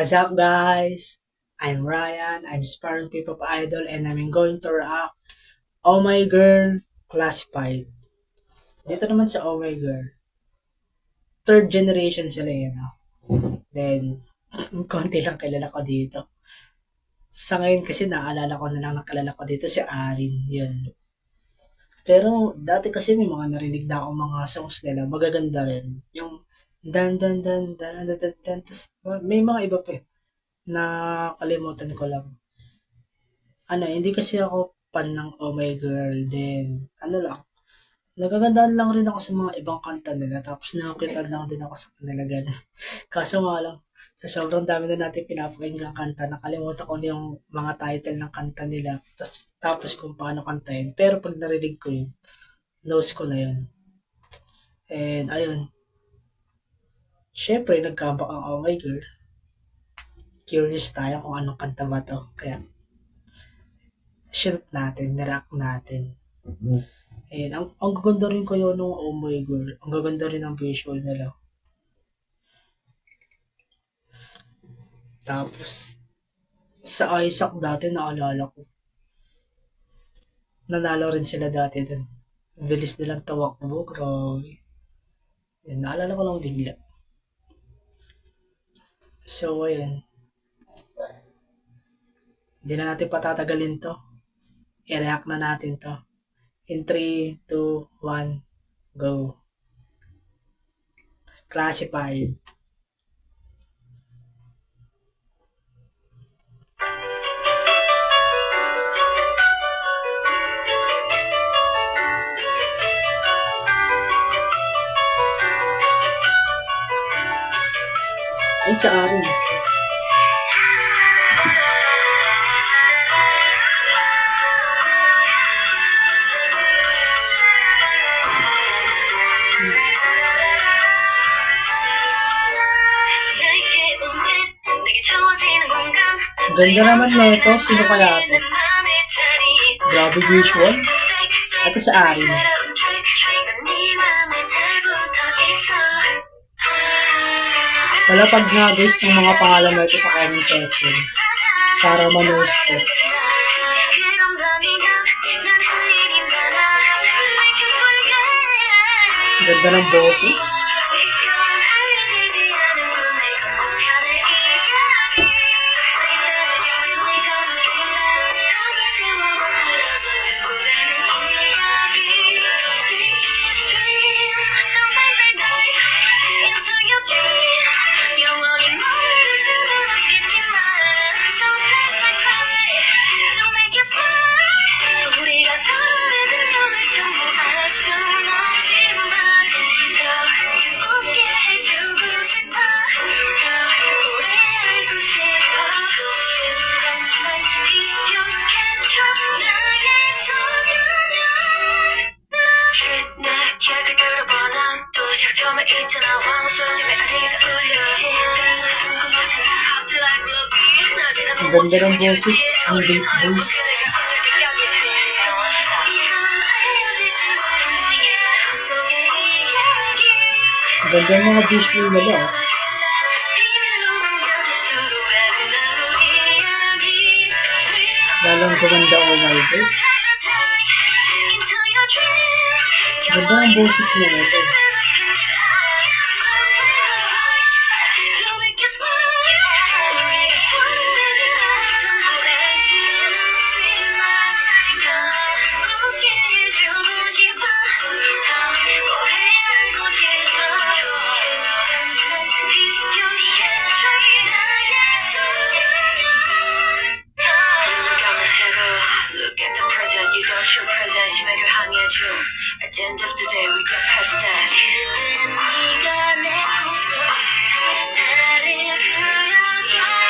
What's up guys? I'm Ryan, I'm Sparring People Idol and I'm going to react Oh My Girl Classified. Dito naman sa Oh My Girl, third generation sila yun. No? Then, konti lang kilala ko dito. Sa ngayon kasi naalala ko na lang nakalala ko dito si Arin. Yun. Pero dati kasi may mga narinig na akong mga songs nila. Magaganda rin. Yung dan dan dan dan dan dan, dan tas, may mga iba pa eh, na kalimutan ko lang. Ano, hindi kasi ako fan ng Oh My Girl din. Ano lang, nagagandaan lang rin ako sa mga ibang kanta nila. Tapos nakakita lang din ako sa kanila ganun. Kaso nga lang, sa sobrang dami na natin pinapakinggan kanta, nakalimutan ko yung mga title ng kanta nila. Tapos, tapos kung paano kantahin. Pero pag narinig ko yun, knows ko na yun. And ayun, Siyempre, nagkambak ang Oh My Girl. Curious tayo kung anong kanta ba to. Kaya, shoot natin, nirak natin. Ayun, ang, ang gaganda rin ko yun nung Oh My Girl. Ang gaganda rin ang visual nila. Tapos, sa Isaac dati, naalala ko. Nanalo rin sila dati din. Bilis nilang tawakbo, grabe. Naalala ko lang bigla. So, ayun. Hindi na natin patatagalin to. I-react na natin to. In 3, 2, 1, go. Classified. Ay, sa akin. Ganda naman na ito. Sino kaya ito? Grabe visual. Ito sa akin. Palapag nga guys ng mga pangalan na ito sa comment section. Para manos ko. Ganda ng boses. Ganda ng boses. Ang deep voice. Ang ganda ng mga visual nila. Lalong gumanda oh my God. Ganda ng boses niya ito. present, you don't show present 심해를 항해줘 At the end of the day, we get past that 그때 네가 내 꿈속에 나를 그려줘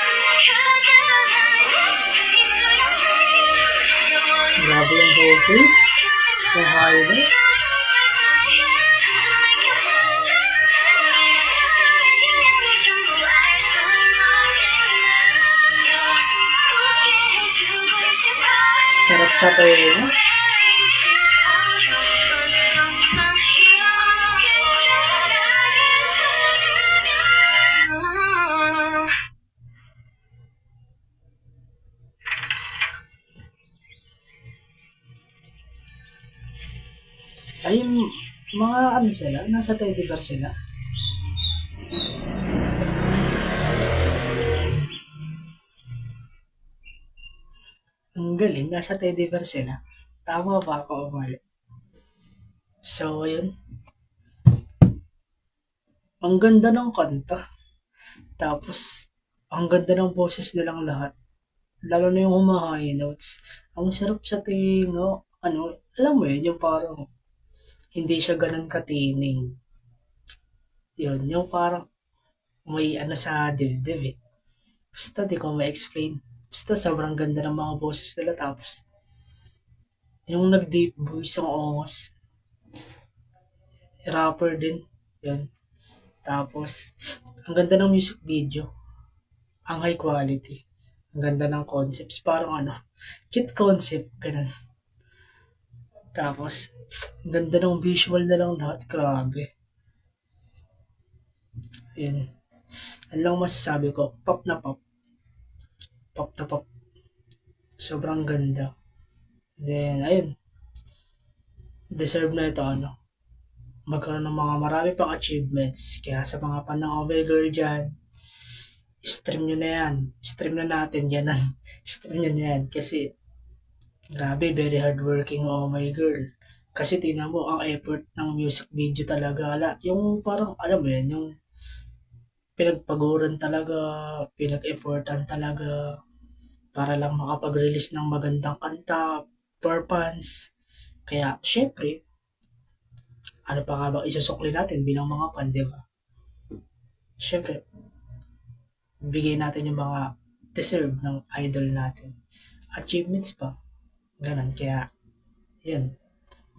Grabe yung boses. Yung Sarap sa toyo. Ay, mga ano sila? Nasa 20 bar sila? Ang galing, nasa teddy bear sila. Tama ba ako o mali? So, ayun. Ang ganda ng kanta. Tapos, ang ganda ng boses nilang lahat. Lalo na yung humahay notes. Ang sarap sa tinga. Ano, alam mo yun, yung parang hindi siya ganun katining. Yun, yung parang may ano sa dibdib eh. Basta di ko ma-explain. Basta sobrang ganda ng mga boses nila. Tapos, yung nag-deep voice ang ongos. Rapper din. Yun. Tapos, ang ganda ng music video. Ang high quality. Ang ganda ng concepts. Parang ano, cute concept. Ganun. Tapos, ang ganda ng visual na lang lahat. Grabe. Yun. Ano lang masasabi ko, pop na pop. Pop na pop. Sobrang ganda. Then, ayun. Deserve na ito, ano. Magkaroon ng mga marami pang achievements. Kaya sa mga panang Girl dyan, stream nyo na yan. Stream na natin yan. stream nyo na yan. Kasi, grabe, very hardworking oh my girl. Kasi tingnan mo, ang effort ng music video talaga. Ala, yung parang, alam mo yan, yung pinagpaguran talaga, pinag-effortan talaga para lang makapag-release ng magandang kanta, performance. Kaya, syempre, ano pa nga ba isusukli natin bilang mga fan, di ba? Syempre, bigay natin yung mga deserve ng idol natin. Achievements pa. Ganon. Kaya, yun.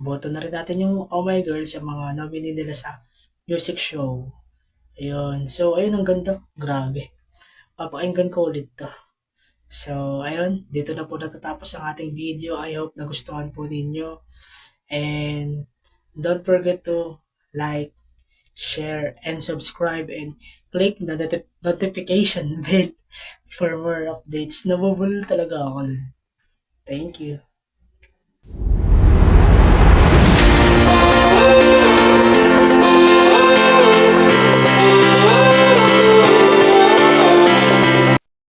Boto na rin natin yung Oh My Girl sa mga nominee nila sa music show. Ayun. So, ayun, ang ganda. Grabe. Papakinggan ko ulit to. So, ayun. Dito na po natatapos ang ating video. I hope nagustuhan po ninyo. And, don't forget to like, share, and subscribe and click the noti- notification bell for more updates. Nabubulol talaga ako. Thank you.